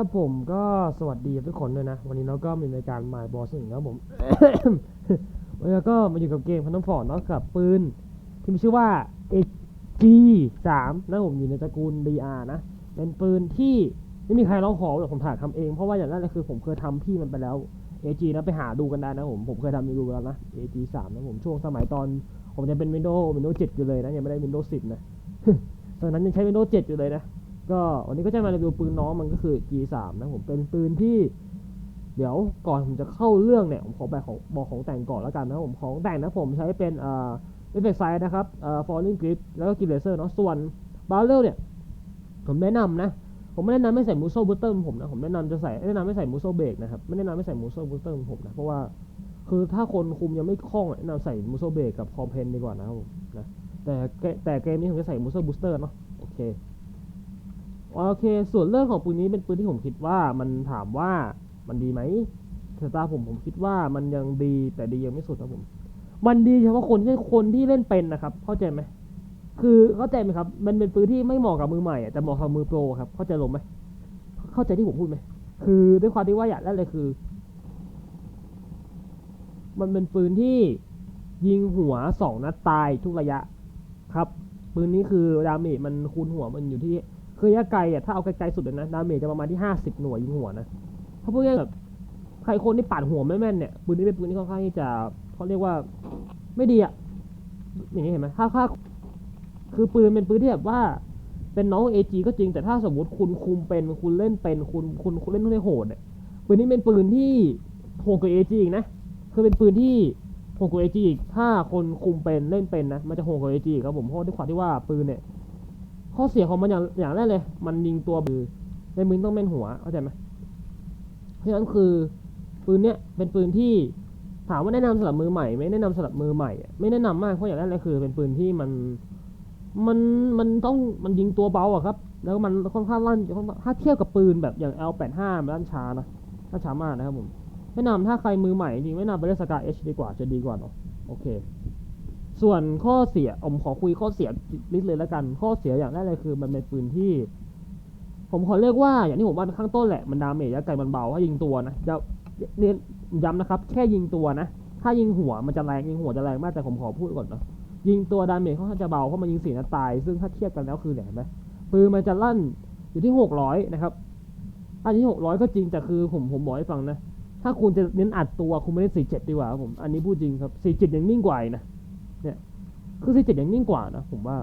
ครับผมก็สวัสดีทุกคนด้วยนะ วันนี้เราก็มีรายการ My Boss หนึ่งนะครับผม วันนี้ก็มาอยู่กับเกมพันธุ์ฟอร์ดเนาะกับปืน ที่มีชื่อว่า AG 3 นะผมอยู่ในตระกูล DR นะ เป็นปืนที่ไม่มีใครร้องขอหรอกผมถ่ายทำเอง เพราะว่าอย่างแรกเลยคือผมเคยทำพี่มันไปแล้ว AG นะไปหาดูกันได้นะผม ผมเคยทำรีวิวแล้วนะ AG 3 นะผมช่วงสมัยตอน ผมจะเป็น Windows Windows 7อยู่เลยนะยังไม่ได้ Windows 10 นะตอนนั้นยังใช้ Windows 7 อยู่เลยนะ ก็วันนี้ก็จะมารีวิวปืนน้องมันก็คือ G3 นะผมเป็นปืนที่ เดี๋ยวก่อนผมจะเข้าเรื่องเนี่ยผมขอแบบของบอกของแต่งก่อนแล้วกันนะผมของแต่งนะผมใช้เป็นเอ่อเอฟเฟกไซด์นะครับเอ่อ falling grip แล้วก็กิเลเซอร์เนาะส่วนบาร์เรลเนี่ย ผมแนะนำนะ ผมไม่แนะนำไม่ใส่มูโซบูสเตอร์ผมนะ ผมแนะนำจะใส่แนะนำไม่ใส่มูโซเบรกนะครับ ไม่แนะนำไม่ใส่มูโซบูสเตอร์ผมนะ เพราะว่าคือถ้าคนคุมยังไม่คล่องแนะนำใส่มูโซเบรกกับคอมเพนดีกว่านะครับผมนะแต่แต่เกมนี้ผมจะใส่มูโซบูสเตอร์เนาะโอเค โอเค ส่วนเรื่องของปืนนี้เป็นปืนที่ผมคิดว่ามันถามว่ามันดีไหมสายตาผมผมคิดว่ามันยังดีแต่ดียังไม่สุดครับผม มันดีเฉพาะคนที่คนที่เล่นเป็นนะครับ เข้าใจไหมคือเข้าใจไหมครับ มันเป็นปืนที่ไม่เหมาะกับมือใหม่แต่เหมาะกับมือโปรครับ เข้าใจลงไหมเข้าใจที่ผมพูดไหมคือด้วยความที่ว่าอย่างแรกเลยคือ มันเป็นปืนที่ยิงหัวสองนัดตายทุกระยะครับปืนนี้คือดาเมจมันคูณหัวมันอยู่ที่ คือระยะไกลอะถ้าเอาไกลๆสุดเลยนะดาเมจจะประมาณที่ห้าสิบหน่วยยิงหัวนะเพราะพวกนี้แบบใครคนที่ปาดหัวไม่แม่นเนี่ยปืนนี้เป็นปืนที่ค่อนข้างที่จะเขาเรียกว่าไม่ดีอะอย่างนี้เห็นไหมถ้าถ้าคือปืนเป็นปืนที่แบบว่าเป็นน้องเอจก็จริงแต่ถ้าสมมติคุณคุมเป็นคุณเล่นเป็นคุณคุณคุณเล่นได้โหดเนี่ยปืนนี้เป็นปืนที่โหดกว่าเอจอีกนะคือเป็นปืนที่โหดกว่าเอจอีกถ้าคนคุมเป็นเล่นเป็นนะมันจะโหดกว่าเอจอีกครับผมเพราะด้วยความที่ว่าปืนเนี่ย ข้อเสียของมันอย่างอย่างแรกเลย มันยิงตัวมือในมือต้องแม่นหัวเข้าใจไหมเพราะฉะนั้นคือปืนเนี้ยเป็นปืนที่ถามว่าแนะนำสำหรับมือใหม่ไหมแนะนำสำหรับมือใหม่ไม่แนะนำมากเพราะอย่างแรกเลยคือ เป็นปืนที่มันมันมันต้องมันยิงตัวเบาอะครับ แล้วมันค่อนข้างลั่นถ้าเทียบกับปืนแบบอย่าง L85 มันลั่นช้านะลั่นช้ามากนะครับผมแนะนำถ้าใครมือใหม่จริงแนะนำไปเล่นสกาเอชดีกว่าจะดีกว่าเนาะโอเค ส่วนข้อเสียผมขอคุยข้อเสียนิดเลยแล้วกัน ข้อเสียอย่างแรกเลยคือ มันเป็นปืนที่ ผมขอเรียกว่าอย่างที่ผมว่าข้างต้นแหละมันดาเมจและไกลมันเบาถ้ายิงตัวนะจะเน้นย้ำนะครับ แค่ยิงตัวนะ ถ้ายิงหัวมันจะแรงยิงหัวจะแรงมากแต่ผมขอพูดก่อนเนาะยิงตัวดาเมจค่อนข้าจะเบาเพราะมันยิงสี่นัดตาย ซึ่งถ้าเทียบกันแล้วคือเนี่ยเห็นไหมปืนมันจะลั่นอยู่ที่หกร้อยนะครับ อันที่หกร้อยก็จริงแต่คือผมผมบอกให้ฟังนะถ้าคุณจะเน้นอัดตัวคุณไม่ได้สี่เจ็ดดีกว่าครับผมอันนี้พูดจริงครับสี่เจ็ดยังนิ่งกว่าอี กนะคือสี่เจ็ดยังนิ่งกว่านะผมว่า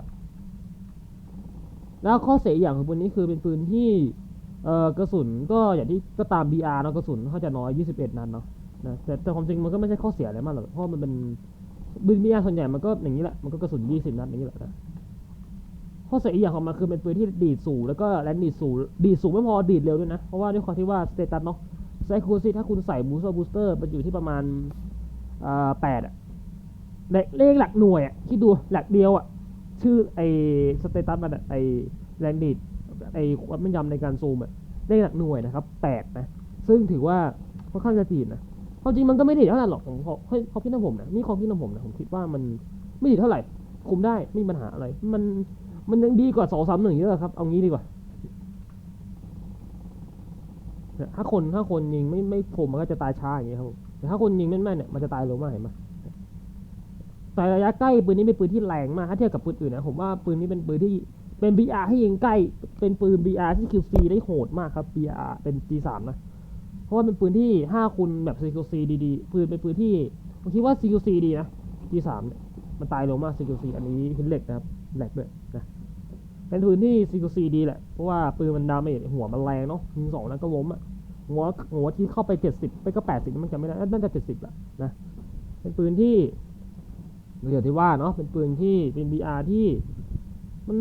แล้วข้อเสียอย่างของปืนนี้คือเป็นปืนที่เอ่อกระสุนก็อย่างที่ก็ตาม BR เนาะกระสุนเขาจะน้อย 21 นัดเนาะนะแต่แต่ความจริงมันก็ไม่ใช่ข้อเสียอะไรมากหรอกเพราะมันเป็นปืน BR ส่วนใหญ่มันก็อย่างนี้แหละมันก็กระสุน 20 นัดอย่างนี้แหละนะข้อเสียอีกอย่างของมันคือเป็นปืนที่ดีดสูงแล้วก็แรงดีดสูงดีดสูงไม่พอดีดเร็วด้วยนะ เพราะว่าด้วยความที่ว่าสเตตัสเนาะไซคูซีถ้าคุณใส่บูสเตอร์บูสเตอร์มันอยู่ที่ประมาณอ่าแปดอะ เลขเลขหลักหน่วยอะคิดดูหลักเดียวอะ ชื่อไอสเตตัสมันอะไอแรงดีดไอความแม่นยำในการซูมอะเลขหลักหน่วยนะครับแปดนะ ซึ่งถือว่าค่อนข้างจะดีดนะความจริงมันก็ไม่ดีเท่าไหร่หรอกผมเขาเขาคิดนะผมนะนี่ควาคิดของผมนะผมคิดว่ามันไม่ดีเท่าไหร่ คุมได้ไม่มีปัญหาอะไร มันมันยังดีกว่าสองสามหนึ่งเยอะครับ เอางี้ดีกว่าถ้าคนถ้าคนยิงไม่ไม่คมมันก็จะตายช้าอย่างเงี้ยครับแต่ถ้าคนยิงแม่นๆเนี่ยมันจะตายเร็วมากเห็นไหม แต่ระยะใกล้ปืนนี้เป็นปืนที่แรงมากถ้าเทียบกับปืนอื่นนะผมว่าปืนนี้เป็นปืนที่เป็น BR ให้ยิงใกล้ เป็นปืน BR ที่ QC ได้โหดมากครับ BR เป็น G3 นะ เพราะว่าเป็นปืนที่5คูณแบบ CQC ดีๆ ปืนเป็นปืนที่ผมคิดว่า CQC ดีนะ G3 เนี่ยมันตายเร็วมาก CQC อันนี้หินเหล็กนะครับเหลกด้วยนะ เป็นปืนที่ CQC ดีแหละ เพราะว่าปืนมันดาเมจหัวมันแรงเนาะยิงสองนั้นก็ล้มอะหัวหัวที่เข้าไป 70 ไปก็ 80 มันจะไม่ได้น่าจะ70แหละนะ เป็นปืนที่ เดี๋ยวที่ว่าเนาะเป็นปืนที่เป็น BR ที่ มัน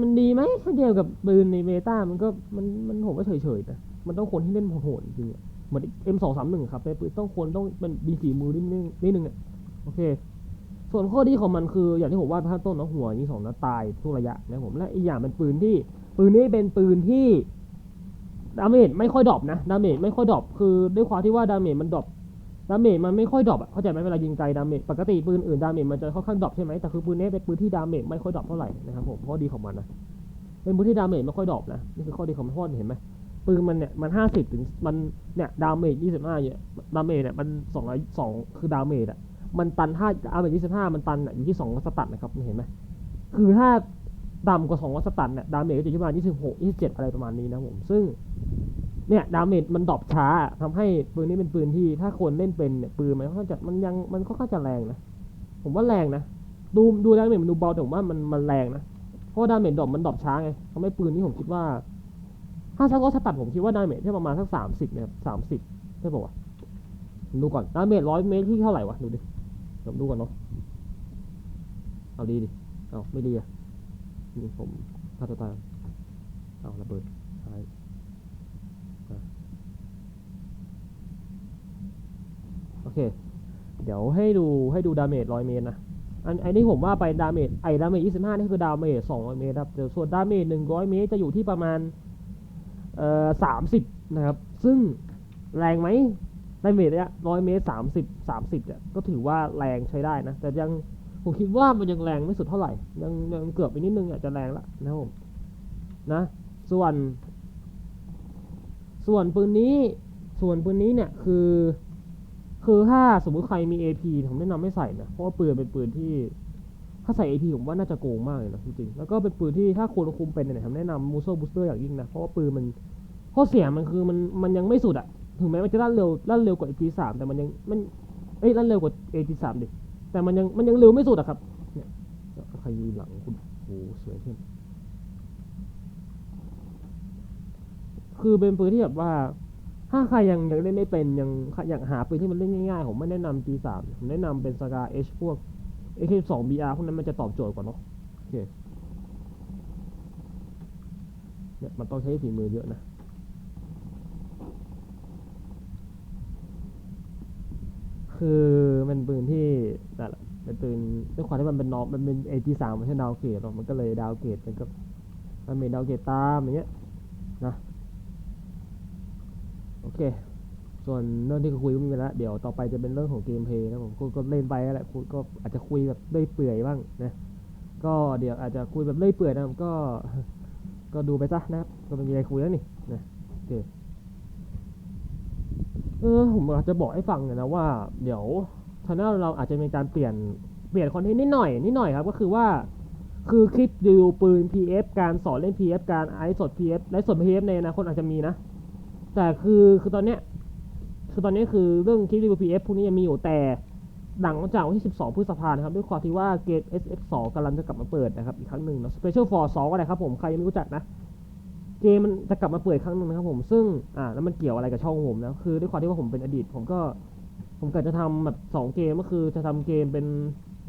มันดีไหมถ้าเทียบกับปืนในเมตามันก็มันมันผมว่าเฉยๆนะมันต้องคนที่เล่นโหดจริงๆอะเหมือน M สองสามหนึ่งครับเป็นปืนต้องคนต้องมันมีฝีมือนิดนึงนิดนึงอะโอเค ส่วนข้อดีของมันคือ อย่างที่ผมว่าท่านต้นเนาะหัวยิงสองนัดตายทุกระยะนะผมและอีกอย่างเป็นปืนที่ ปืนนี้เป็นปืนที่ดาเมจไม่ค่อยดรอปนะดาเมจไม่ค่อยดรอปคือด้วยความที่ว่าดาเมจมันดรอป ดาเมจมันไม่ค่อยดรอปอะเข้าใจไหมเวลายิงไกลดาเมจปกติปืนอื่นดาเมจมันจะค่อนข้างดรอปใช่ไหมแต่คือปืนนี้เป็นปืนที่ดาเมจไม่ค่อยดรอปเท่าไหร่นะครับผมข้อดีของมันนะเป็นปืนที่ดาเมจไม่ค่อยดรอปนะนี่คือข้อดีของมันเพราะว่าเห็นไหมปืนมันเนี่ยมันห้าสิบถึงมันเนี่ยดาเมจยี่สิบห้าเนี่ยดาเมจเนี่ยมันสองร้อยสองคือดาเมจอะมันตันถ้าดาเมจยี่สิบห้ามันตันอะอยู่ที่สองสตันนะครับเห็นไหมคือถ้าต่ำกว่าสองสตันเนี่ยดาเมจก็จะอยู่ประมาณยี่สิบหกยี่สิบเจ็ดอะไรประมาณนี้นะผมซึ่ง เนี่ยดาเมจมันดรอปช้าทำให้ปืนนี้เป็นปืนที่ถ้าคนเล่นเป็นเนี่ยปืนมันค่อนข้างจะมันยังมันค่อนข้างจะแรงนะ ผมว่าแรงนะ ดูดูดาเมจมันดูเบาแต่ผมว่ามันมันแรงนะ เพราะดาเมจดรอปมันดรอปช้าไงทำให้ปืนนี้ผมคิดว่า ถ้าชักว่าสตัดผมคิดว่าดาเมจที่ประมาณสักสามสิบเนี่ยสามสิบใช่ป่าวะดูก่อนดาเมจร้อยเมตรที่เท่าไหร่วะดูดิผมดูก่อนเนาะเอาดีดิเอาไม่ดีอะนี่ผมฆ่าตัวตายเอาระเบิดใช้อะโอ เค เดี๋ยวให้ดูให้ดูดาเมจร้อยเมตรนะ อันไอ้นี่ผมว่าไปดาเมจไอ้ดาเมจ25นี่คือดาเมจ200เมตรครับแต่ส่วนดาเมจ100เมตรจะอยู่ที่ประมาณเอ่อ30นะครับ ซึ่งแรงไหมดาเมจเนี่ย100เมตร30 30เนี่ยก็ถือว่าแรงใช้ได้นะ แต่ยังผมคิดว่ามันยังแรงไม่สุดเท่าไหร่ ยังยังเกือบไปนิดนึงอาจจะแรงละนะครับผมนะ ส่วน ส่วนปืนนี้ ส่วนปืนนี้เนี่ยคือ คือถ้าสมมติใครมี AP ผมแนะนำไม่ใส่นะ เพราะว่าปืนเป็นปืนที่ ถ้าใส่ AP ผมว่าน่าจะโกงมากเลยนะจริงๆ แล้วก็เป็นปืนที่ถ้าคนคุมเป็นเนี่ยผมแนะนำมูโซบูสเตอร์อย่างยิ่งนะ เพราะว่าปืนมันข้อเสียมันคือมันมันยังไม่สุดอะถึงแม้มันจะลั่นเร็วลั่นเร็วกว่า AP3 แต่มันยังมันเอ้ยลั่นเร็วกว่า AP3 ดิ แต่มันยังมันยังเร็วไม่สุดอะครับ เนี่ยใครยืนหลังคุณโอ้สวยขึ้นคือเป็นปืนที่แบบว่า ถ้าใครยังยังเล่นไม่เป็นยังอยากหาปืนที่มันเล่นง่ายๆ ผมไม่แนะนำ G3 ผมแนะนำเป็น Scar H พวก AK2 BR พวกนั้นมันจะตอบโจทย์กว่าเนาะโอเคเนี่ยมันต้องใช้ฝีมือเยอะนะคือมันปืนที่นั่นแหละเป็นปืนด้วยความที่มันเป็นนอมันเป็น AG3 ไม่ใช่ดาวเกรดหรอกมันก็เลยดาวเกรดมันก็มันมีดาวเกรดตามอย่างเงี้ยนะ อเค ส่วนเรื่องที่คุยก็มีไปแล้ว เดี๋ยวต่อไปจะเป็นเรื่องของเกมเพลย์นะผมก็เล่นไปแล้วแหละก็อาจจะคุยแบบเลื่อยเปื่อยบ้างนะก็เดี๋ยวอาจจะคุยแบบเลื่อยเปื่อยนะผมก็ก็ดูไปซะนะครับก็ไม่มีอะไรคุยแล้วนี่นะโอเคเออผมอาจจะบอกให้ฟังเนี่ยนะว่า เดี๋ยวช anel เราอาจจะมีการเปลี่ยนเปลี่ยนคอนเทนต์นิดหน่อยนิดหน่อยครับ ก็คือว่า คือคลิปดูปืน PF การสอนเล่น PF การไอสด PF ไลฟ์สด PF ในอนาคตอาจจะมีนะ แต่คือคือตอนเนี้ยคือตอนนี้คือเรื่องคลิปรีวิว PF พวกนี้ยังมีอยู่แต่หลังจากวันที่ 12 พฤษภานะครับ ด้วยความที่ว่าเกม SF2 กำลังจะกลับมาเปิดนะครับ อีกครั้งหนึ่งเนาะ Special for 2อะไรครับผม ใครยังไม่รู้จักนะ เกมมันจะกลับมาเปิดครั้งหนึ่งนะครับผม ซึ่ง อ่า แล้วมันเกี่ยวอะไรกับช่องผมนะคือด้วยความที่ว่าผมเป็นอดีต ผมก็ ผมก็จะทำแบบ 2 เกมก็คือจะทำเกมเป็น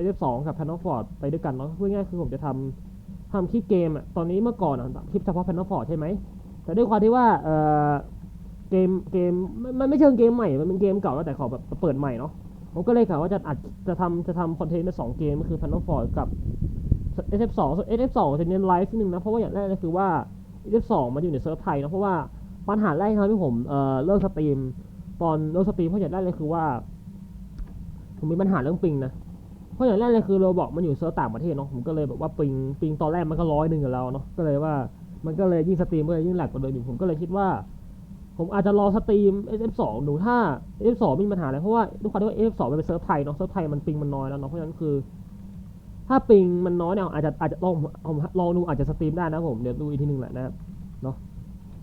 SF2 กับ p a n o f o r d ไปด้วยกันเนาะพูดง่ายคือผมจะทำทำคลิปเกมอะตอนนี้เมื่อก่อนอะคลิปเฉพาะ p a n o f o r d ใช่ไหม แต่ด้วยความที่ว่า เอ่อ เกมเกมมันไม่เชิงเกมใหม่ มันเป็นเกมเก่าแล้วแต่ขอแบบเปิดใหม่เนาะผมก็เลยกะว่าจะอัดจะทำจะทำคอนเทนต์เป็นสองเกมก็คือ p a n o f o r d กับ SF2 ส่วน SF2 จะเน้นไลฟ์นิดนึงนะ เพราะว่าอย่างแรกเลยคือว่า SF2 มันอยู่ในเซิร์ฟไทยเนะเพราะว่าปัญหาแรกที่ทำให้ผมเอ่อเลิกสตรีมตอนเลิกสตรีมเพราะอย่างแรกเลยคือว่า ผมมีปัญหาเรื่องปิงนะเพราะอย่างแรกเลยคือเราบอกมันอยู่เซิร์ฟต่างประเทศเนาะผมก็เลยแบบว่าปิงปิงตอนแรกมันก็ร้อยหนึ่งกับเราเนาะก็เลยว่ามันก็เลยยิ่งสตรีมก็เลยยิ่งแหลกกว่าเดิมอยู่ผมก็เลยคิดว่า ผมอาจจะรอสตรีม SF2 ดูถ้า SF2 มีปัญหาอะไรเพราะว่าด้วยความที่ว่า SF2 มันเป็นเซิร์ฟไทยเนาะเซิร์ฟไทยมันปิงมันน้อยแล้วเนาะเพราะฉะนั้นคือ ถ้าปิงมันน้อยเนี่ยอาจจะอาจจะลองผมลองดูอาจจะสตรีมได้นะผมเดี๋ยวดูอีกทีหนึ่งแหละนะครับเนาะ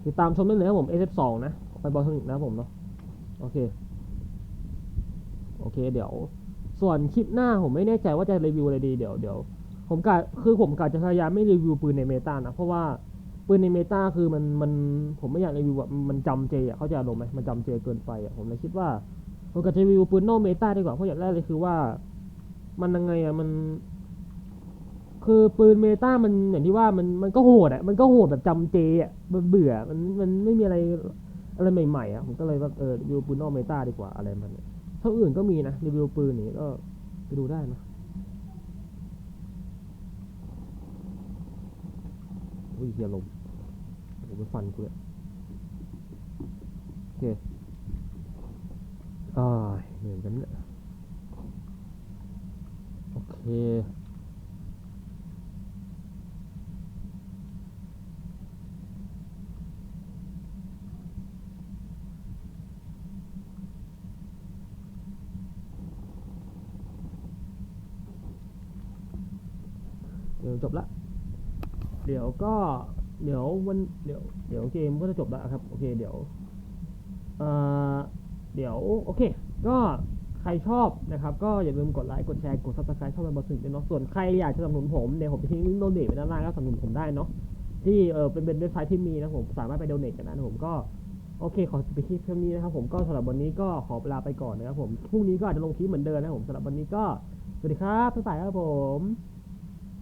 ติดตามชมได้เลยนะผม SF2 นะไปบอลทนิคนะครับผมเนาะโอเคโอเค เดี๋ยว ส่วนคลิปหน้าผมไม่แน่ใจว่าจะรีวิวอะไรดีเดี๋ยวเดี๋ยวผมกะคือผมกะจะพยายามไม่รีวิวปืนในเมตานะเพราะว่า ปืนในเมตาคือมันมันผมไม่อยากรีวิวแบบมันจำเจอะเขาจะอารมณ์ไหมมันจำเจเกินไปอะผมเลยคิดว่าผมกจะรีวิวปืนนอกเมตาดีกว่าเพราะอย่างแรกเลยคือว่า มันยังไงอะมัน คือปืนเมตามันอย่างที่ว่ามันมันก็โหดอะมันก็โหดแบบจำเจอะมันเบื่อมันมันไม่มีอะไรอะไรใหม่ๆอะผมก็เลยแบบเออรีวิวปืนนอกเมตาดีกว่าอะไรมันเนี่าอื่นก็มีนะรีวิวปืนนี่ก็ไปดูได้นะ อุ้ยเฮียลมผมไปฟันกูเลยโอเคอ่าเหนื่อยกันเนี่ยโอเคจบแล้ว เดี๋ยวก็เดี๋ยววันเดี๋ยวเดี๋ยวเกมก็จะจบแล้วครับ โอเคเดี๋ยวเอ่อเดี๋ยวโอเค ก็ใครชอบนะครับ ก็อย่าลืมกดไลค์กดแชร์กดซับสไครต์ช่องมันบอสถึงด้วยเนาะส่วนใครอยากจะสนับสนุนผมเดี๋ยวผมจะทิ้งลิงก์โดเนทไว้ด้านล่างก็สนับสนุนผมได้เนาะที่เออเป็นเว็บไซต์ที่มีนะผมสามารถไปโดเนทกันนะผมก็โอเค ขอไปคลิปเท่านี้นะครับผมก็สำหรับวันนี้ก็ขอลาไปก่อนนะครับผมพรุ่งนี้ก็อาจจะลงคลิปเหมือนเดิมนะครับผมสำหรับวันนี้ก็สวัสดีครับบ๊ายบายครับผม